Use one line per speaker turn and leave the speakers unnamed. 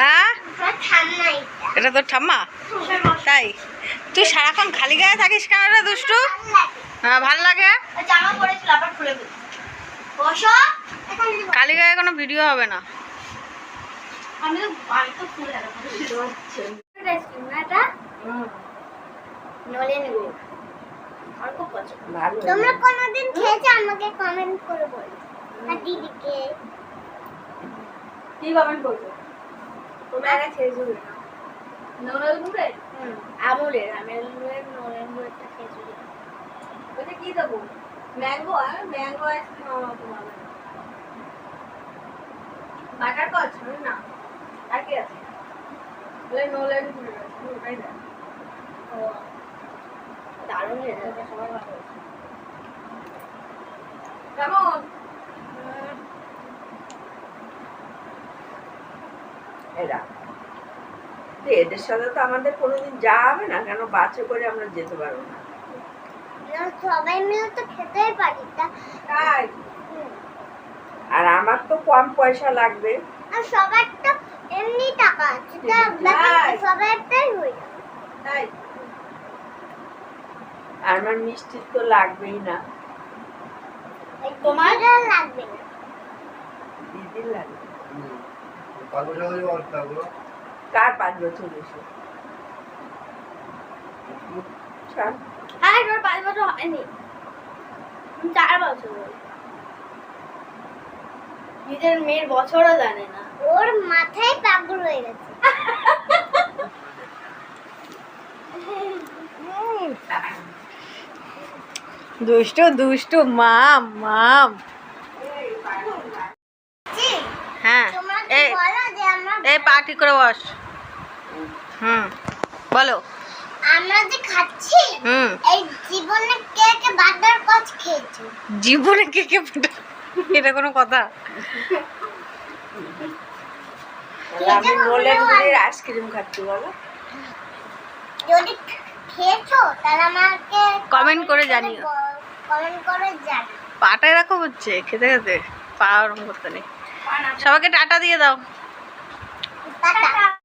হ্যাঁ? এটা। তোর ঠাম্মা? তাই? তুই সারাক্ষণ খালি গায়ে থাকিস কেন রে দুষ্টু? হ্যাঁ ভালো লাগে?
খুলে ফেলি বসো। এখানে
খালি গায়ে কোনো ভিডিও হবে না।
তোমরা কোনোদিন খেয়েছো? আমাকে কমেন্ট করে বলো। আর দিদিকে।
কি কমেন্ট করছ? তোমরা আগে খেয়েছো না। নোনাল গুড়ে
হুম। আমুলের আমুলের নলেন গুড়টা
ওটা কি দেবো? ম্যাঙ্গো আর ম্যাঙ্গো আইসক্রিম আমার তোমার বাটার কচ না। আর কি আছে? বলে নোলেন গুড়ে ওটাই দেয়
ও দারুণ রেজাল্ট সবাই ভালো
কেমন? এরা তো এদের সাথে তো আমাদের কোনোদিন যাওয়া হবে না কেন বাসে করে আমরা যেতে পারব না?
সবাই মিলে তো খেতেই পারি
তাই? আর আমার তো কম পয়সা লাগবে।
আর সবার তো এমনি টাকা আছে। সবারটাই হয়ে যাবে।
তাই। আর আমার মিষ্টি তো লাগবেই না।
তোমার? লাগবে না।
দিদির লাগবে কার পাঁচ বছর বেশি? ছাড়।
আর ওর পাঁচ বছর হয়নি। চার বছর
নিজের মেয়ের বছরও জানে না।
ওর মাথায় পাগল হয়ে গেছে।
দুষ্টু দুষ্টু মাম মাম। হ্যাঁ এই
বলো যে আমরা
এই পা ঠিক করে বস। হুম বলো।
আমরা যে খাচ্ছি
হুম।
এই জীবনে কে কে বাটার কচ খেয়েছে?
জীবনে কে কে এটা কোনো কথা?
আমি গুড়ের আইসক্রিম খাচ্ছি বলো।
যদি খেয়েছো তাহলে আমাকে
Comment করে জানিও।
কমেন্ট করে জানিও।
পাটা এরকম হচ্ছে খেতে খেতে। পা ওরকম করতে নেই। সবাইকে টাটা দিয়ে দাও।
টাটা